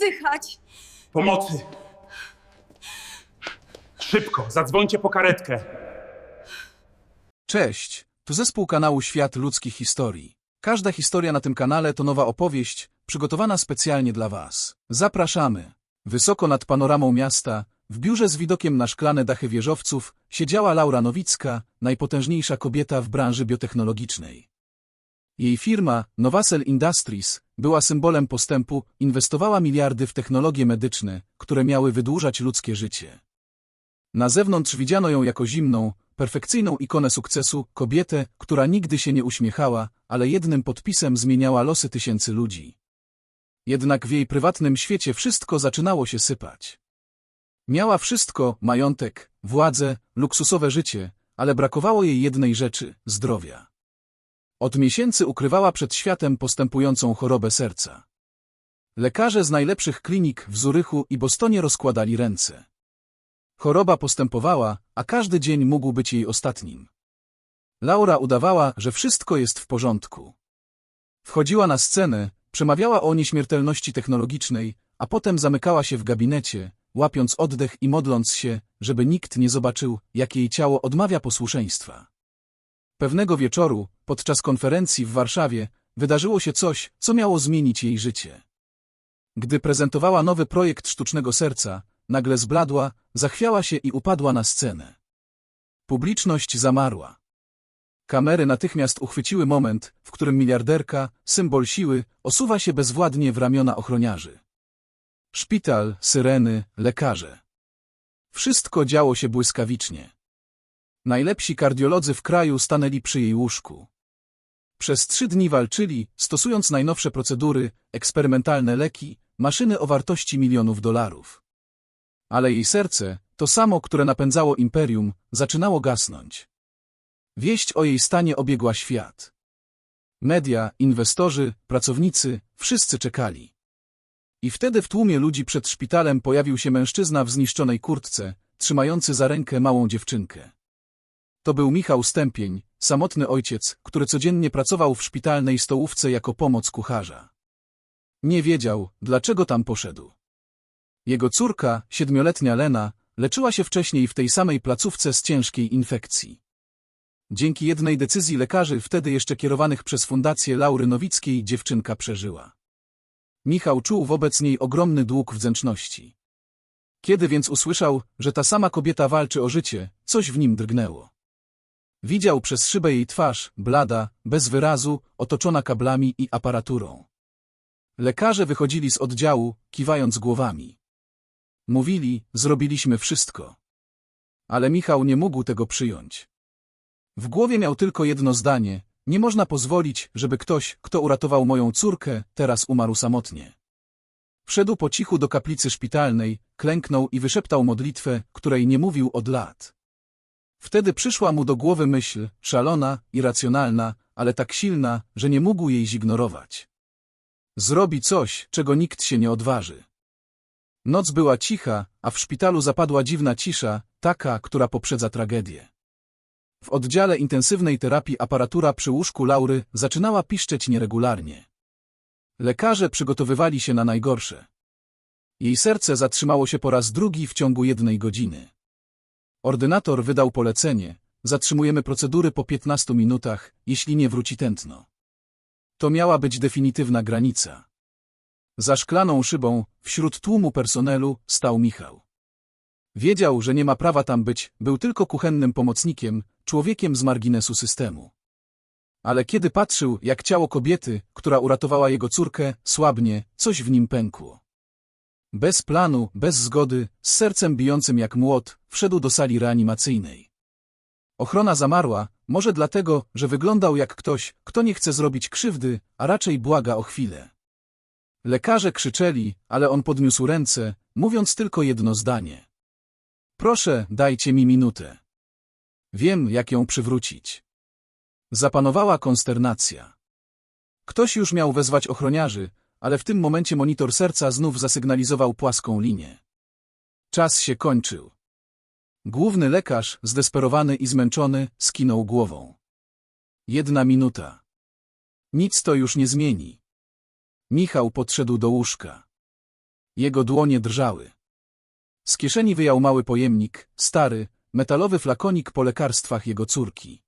oddychać. Pomocy! Szybko, zadzwońcie po karetkę. Cześć, tu zespół kanału Świat Ludzkich Historii. Każda historia na tym kanale to nowa opowieść, przygotowana specjalnie dla Was. Zapraszamy. Wysoko nad panoramą miasta, w biurze z widokiem na szklane dachy wieżowców, siedziała Laura Nowicka, najpotężniejsza kobieta w branży biotechnologicznej. Jej firma, Novacell Industries, była symbolem postępu, inwestowała miliardy w technologie medyczne, które miały wydłużać ludzkie życie. Na zewnątrz widziano ją jako zimną, perfekcyjną ikonę sukcesu, kobietę, która nigdy się nie uśmiechała, ale jednym podpisem zmieniała losy tysięcy ludzi. Jednak w jej prywatnym świecie wszystko zaczynało się sypać. Miała wszystko, majątek, władzę, luksusowe życie, ale brakowało jej jednej rzeczy – zdrowia. Od miesięcy ukrywała przed światem postępującą chorobę serca. Lekarze z najlepszych klinik w Zurychu i Bostonie rozkładali ręce. Choroba postępowała, a każdy dzień mógł być jej ostatnim. Laura udawała, że wszystko jest w porządku. Wchodziła na scenę, przemawiała o nieśmiertelności technologicznej, a potem zamykała się w gabinecie, łapiąc oddech i modląc się, żeby nikt nie zobaczył, jak jej ciało odmawia posłuszeństwa. Pewnego wieczoru, podczas konferencji w Warszawie, wydarzyło się coś, co miało zmienić jej życie. Gdy prezentowała nowy projekt sztucznego serca, nagle zbladła, zachwiała się i upadła na scenę. Publiczność zamarła. Kamery natychmiast uchwyciły moment, w którym miliarderka, symbol siły, osuwa się bezwładnie w ramiona ochroniarzy. Szpital, syreny, lekarze. Wszystko działo się błyskawicznie. Najlepsi kardiolodzy w kraju stanęli przy jej łóżku. Przez trzy dni walczyli, stosując najnowsze procedury, eksperymentalne leki, maszyny o wartości milionów dolarów. Ale jej serce, to samo, które napędzało imperium, zaczynało gasnąć. Wieść o jej stanie obiegła świat. Media, inwestorzy, pracownicy, wszyscy czekali. I wtedy w tłumie ludzi przed szpitalem pojawił się mężczyzna w zniszczonej kurtce, trzymający za rękę małą dziewczynkę. To był Michał Stępień, samotny ojciec, który codziennie pracował w szpitalnej stołówce jako pomoc kucharza. Nie wiedział, dlaczego tam poszedł. Jego córka, siedmioletnia Lena, leczyła się wcześniej w tej samej placówce z ciężkiej infekcji. Dzięki jednej decyzji lekarzy, wtedy jeszcze kierowanych przez Fundację Laury Nowickiej, dziewczynka przeżyła. Michał czuł wobec niej ogromny dług wdzięczności. Kiedy więc usłyszał, że ta sama kobieta walczy o życie, coś w nim drgnęło. Widział przez szybę jej twarz, blada, bez wyrazu, otoczona kablami i aparaturą. Lekarze wychodzili z oddziału, kiwając głowami. Mówili, zrobiliśmy wszystko. Ale Michał nie mógł tego przyjąć. W głowie miał tylko jedno zdanie, nie można pozwolić, żeby ktoś, kto uratował moją córkę, teraz umarł samotnie. Wszedł po cichu do kaplicy szpitalnej, klęknął i wyszeptał modlitwę, której nie mówił od lat. Wtedy przyszła mu do głowy myśl, szalona, irracjonalna, ale tak silna, że nie mógł jej zignorować. Zrobi coś, czego nikt się nie odważy. Noc była cicha, a w szpitalu zapadła dziwna cisza, taka, która poprzedza tragedię. W oddziale intensywnej terapii aparatura przy łóżku Laury zaczynała piszczeć nieregularnie. Lekarze przygotowywali się na najgorsze. Jej serce zatrzymało się po raz drugi w ciągu jednej godziny. Ordynator wydał polecenie, zatrzymujemy procedury po 15 minutach, jeśli nie wróci tętno. To miała być definitywna granica. Za szklaną szybą, wśród tłumu personelu, stał Michał. Wiedział, że nie ma prawa tam być, był tylko kuchennym pomocnikiem, człowiekiem z marginesu systemu. Ale kiedy patrzył, jak ciało kobiety, która uratowała jego córkę, słabnie, coś w nim pękło. Bez planu, bez zgody, z sercem bijącym jak młot, wszedł do sali reanimacyjnej. Ochrona zamarła, może dlatego, że wyglądał jak ktoś, kto nie chce zrobić krzywdy, a raczej błaga o chwilę. Lekarze krzyczeli, ale on podniósł ręce, mówiąc tylko jedno zdanie. Proszę, dajcie mi minutę. Wiem, jak ją przywrócić. Zapanowała konsternacja. Ktoś już miał wezwać ochroniarzy, ale w tym momencie monitor serca znów zasygnalizował płaską linię. Czas się kończył. Główny lekarz, zdesperowany i zmęczony, skinął głową. Jedna minuta. Nic to już nie zmieni. Michał podszedł do łóżka. Jego dłonie drżały. Z kieszeni wyjął mały pojemnik, stary, metalowy flakonik po lekarstwach jego córki.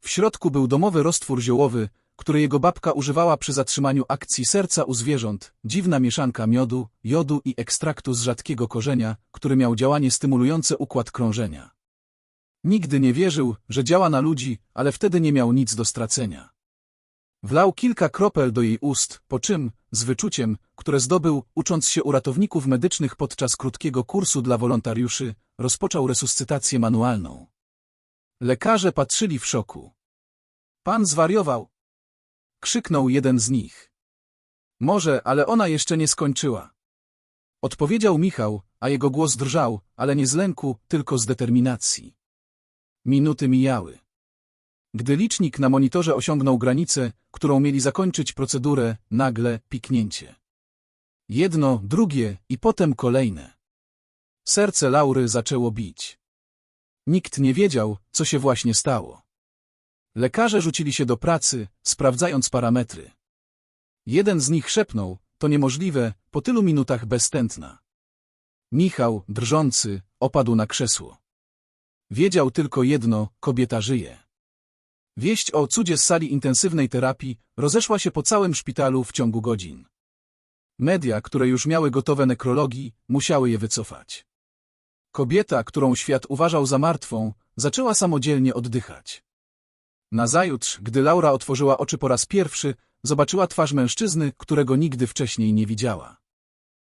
W środku był domowy roztwór ziołowy, który jego babka używała przy zatrzymaniu akcji serca u zwierząt, dziwna mieszanka miodu, jodu i ekstraktu z rzadkiego korzenia, który miał działanie stymulujące układ krążenia. Nigdy nie wierzył, że działa na ludzi, ale wtedy nie miał nic do stracenia. Wlał kilka kropel do jej ust, po czym, z wyczuciem, które zdobył, ucząc się u ratowników medycznych podczas krótkiego kursu dla wolontariuszy, rozpoczął resuscytację manualną. Lekarze patrzyli w szoku. Pan zwariował! Krzyknął jeden z nich. Może, ale ona jeszcze nie skończyła. Odpowiedział Michał, a jego głos drżał, ale nie z lęku, tylko z determinacji. Minuty mijały. Gdy licznik na monitorze osiągnął granicę, którą mieli zakończyć procedurę, nagle piknięcie. Jedno, drugie i potem kolejne. Serce Laury zaczęło bić. Nikt nie wiedział, co się właśnie stało. Lekarze rzucili się do pracy, sprawdzając parametry. Jeden z nich szepnął, to niemożliwe, po tylu minutach bez tętna. Michał, drżący, opadł na krzesło. Wiedział tylko jedno, kobieta żyje. Wieść o cudzie z sali intensywnej terapii rozeszła się po całym szpitalu w ciągu godzin. Media, które już miały gotowe nekrologii, musiały je wycofać. Kobieta, którą świat uważał za martwą, zaczęła samodzielnie oddychać. Nazajutrz, gdy Laura otworzyła oczy po raz pierwszy, zobaczyła twarz mężczyzny, którego nigdy wcześniej nie widziała.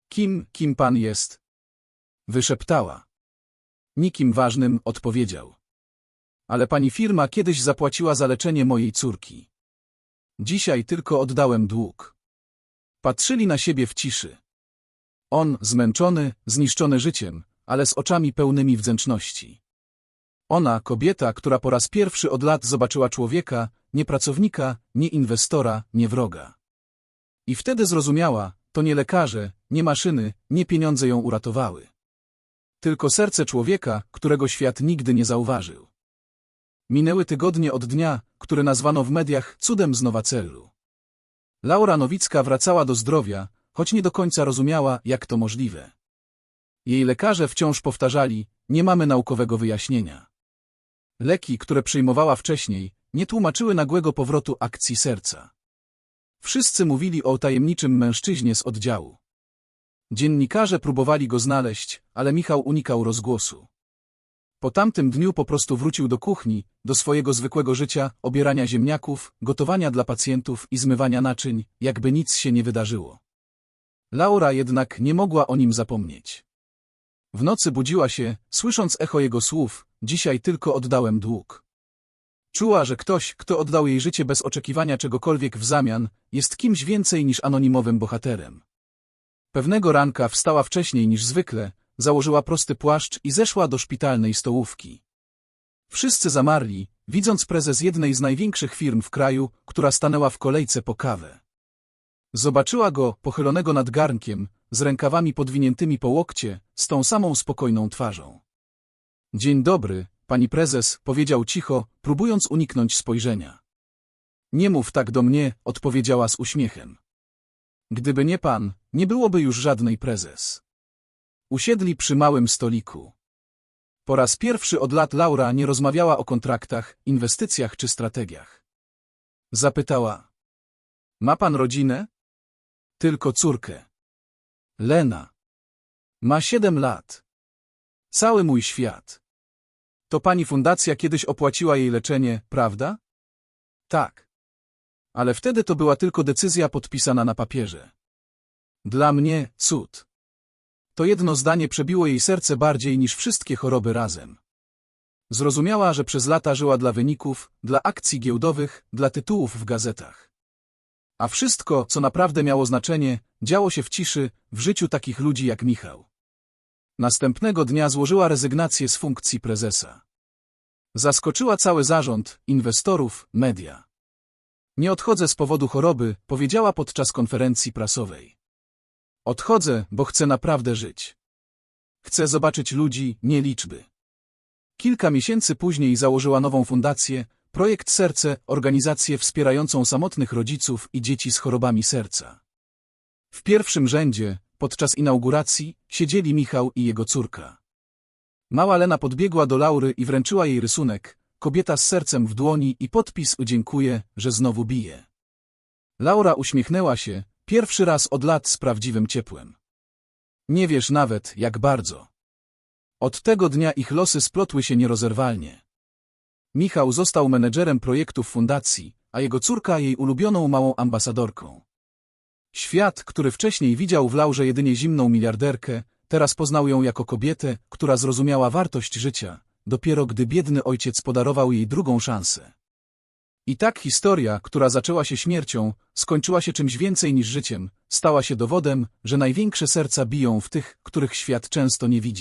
Kim, kim pan jest? Wyszeptała. Nikim ważnym odpowiedział. Ale pani firma kiedyś zapłaciła za leczenie mojej córki. Dzisiaj tylko oddałem dług. Patrzyli na siebie w ciszy. On, zmęczony, zniszczony życiem, ale z oczami pełnymi wdzięczności. Ona, kobieta, która po raz pierwszy od lat zobaczyła człowieka, nie pracownika, nie inwestora, nie wroga. I wtedy zrozumiała, to nie lekarze, nie maszyny, nie pieniądze ją uratowały. Tylko serce człowieka, którego świat nigdy nie zauważył. Minęły tygodnie od dnia, który nazwano w mediach cudem z Nowacellu. Laura Nowicka wracała do zdrowia, choć nie do końca rozumiała, jak to możliwe. Jej lekarze wciąż powtarzali, nie mamy naukowego wyjaśnienia. Leki, które przyjmowała wcześniej, nie tłumaczyły nagłego powrotu akcji serca. Wszyscy mówili o tajemniczym mężczyźnie z oddziału. Dziennikarze próbowali go znaleźć, ale Michał unikał rozgłosu. Po tamtym dniu po prostu wrócił do kuchni, do swojego zwykłego życia, obierania ziemniaków, gotowania dla pacjentów i zmywania naczyń, jakby nic się nie wydarzyło. Laura jednak nie mogła o nim zapomnieć. W nocy budziła się, słysząc echo jego słów, dzisiaj tylko oddałem dług. Czuła, że ktoś, kto oddał jej życie bez oczekiwania czegokolwiek w zamian, jest kimś więcej niż anonimowym bohaterem. Pewnego ranka wstała wcześniej niż zwykle, założyła prosty płaszcz i zeszła do szpitalnej stołówki. Wszyscy zamarli, widząc prezes jednej z największych firm w kraju, która stanęła w kolejce po kawę. Zobaczyła go, pochylonego nad garnkiem, z rękawami podwiniętymi po łokcie, z tą samą spokojną twarzą. Dzień dobry, pani prezes, powiedział cicho, próbując uniknąć spojrzenia. Nie mów tak do mnie, odpowiedziała z uśmiechem. Gdyby nie pan, nie byłoby już żadnej prezes. Usiedli przy małym stoliku. Po raz pierwszy od lat Laura nie rozmawiała o kontraktach, inwestycjach czy strategiach. Zapytała. Ma pan rodzinę? Tylko córkę. Lena. Ma siedem lat. Cały mój świat. To pani fundacja kiedyś opłaciła jej leczenie, prawda? Tak. Ale wtedy to była tylko decyzja podpisana na papierze. Dla mnie cud. To jedno zdanie przebiło jej serce bardziej niż wszystkie choroby razem. Zrozumiała, że przez lata żyła dla wyników, dla akcji giełdowych, dla tytułów w gazetach. A wszystko, co naprawdę miało znaczenie, działo się w ciszy, w życiu takich ludzi jak Michał. Następnego dnia złożyła rezygnację z funkcji prezesa. Zaskoczyła cały zarząd, inwestorów, media. Nie odchodzę z powodu choroby, powiedziała podczas konferencji prasowej. Odchodzę, bo chcę naprawdę żyć. Chcę zobaczyć ludzi, nie liczby. Kilka miesięcy później założyła nową fundację, Projekt Serce, organizację wspierającą samotnych rodziców i dzieci z chorobami serca. W pierwszym rzędzie Podczas inauguracji siedzieli Michał i jego córka. Mała Lena podbiegła do Laury i wręczyła jej rysunek, kobieta z sercem w dłoni i podpis dziękuję, że znowu bije. Laura uśmiechnęła się, pierwszy raz od lat z prawdziwym ciepłem. Nie wiesz nawet, jak bardzo. Od tego dnia ich losy splotły się nierozerwalnie. Michał został menedżerem projektów fundacji, a jego córka jej ulubioną małą ambasadorką. Świat, który wcześniej widział w Laurze jedynie zimną miliarderkę, teraz poznał ją jako kobietę, która zrozumiała wartość życia, dopiero gdy biedny ojciec podarował jej drugą szansę. I tak historia, która zaczęła się śmiercią, skończyła się czymś więcej niż życiem, stała się dowodem, że największe serca biją w tych, których świat często nie widzi.